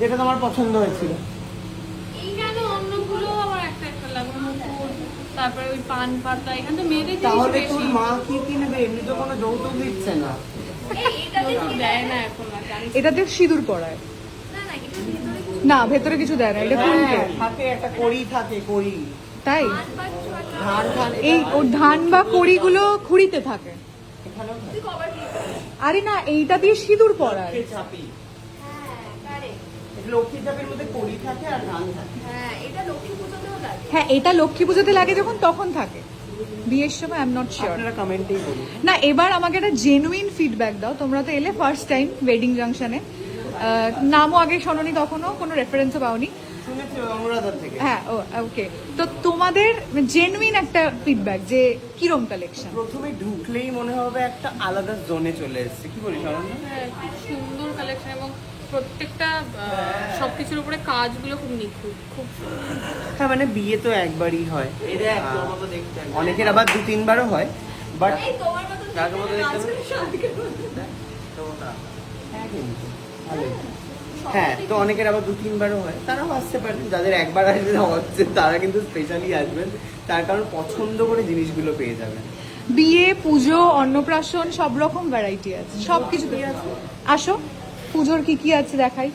যেটা তোমার পছন্দ হয়েছিল। তারপরে ওই পান পাতা এখানে তো মেয়েদের তাহলে তোর মা কি কিনবে এমনি তো কোনো যৌতুক দিচ্ছে না। দেয় না এখন এটাতে সিঁদুর পরায়। না ভেতরে কিছু দেয় না এটা হ্যাঁ, থাকে একটা কড়ি থাকে কড়ি। তাই? এই ধান বা কড়িগুলো খুঁড়িতে থাকে। আরে না এইটা দিয়ে সিঁদুর পরায়। হ্যাঁ এটা লক্ষ্মী পুজোতে লাগে যখন তখন থাকে। বিয়ের সময় আই এম নট শিওর আপনারা না এবার আমাকে একটা জেনুইন ফিডব্যাক দাও। তোমরা তো এলে ফার্স্ট টাইম ওয়েডিং জাংশনে নামও আগে শোনোনি তখনও কোনো রেফারেন্সও পাওনি। হ্যাঁ ওকে তো তোমাদের জেনুইন একটা ফিডব্যাক যে কিরম কালেকশন প্রথমে ঢুকলেই মনে হবে একটা আলাদা জোনে চলে এসেছে। কি বলিস? হ্যাঁ, সুন্দর কালেকশন এবং প্রত্যেকটা সবকিছুর উপরে কাজগুলো খুব নিখুঁত খুব হ্যাঁ মানে বিয়ে তো একবারই হয়। অনেকের আবার দু তিনবারও হয় বাট হ্যাঁ তো অনেকের আবার দু তিনবারও হয় তারাও আসতে পারেন যাদের একবার আসবে হচ্ছে তারা কিন্তু স্পেশালি আসবেন তার কারণ পছন্দ করে জিনিসগুলো পেয়ে যাবেন। বিয়ে পুজো অন্নপ্রাশন সব রকম ভ্যারাইটি আছে সব কিছু আসো। পুজোর কি কি আছে দেখাই?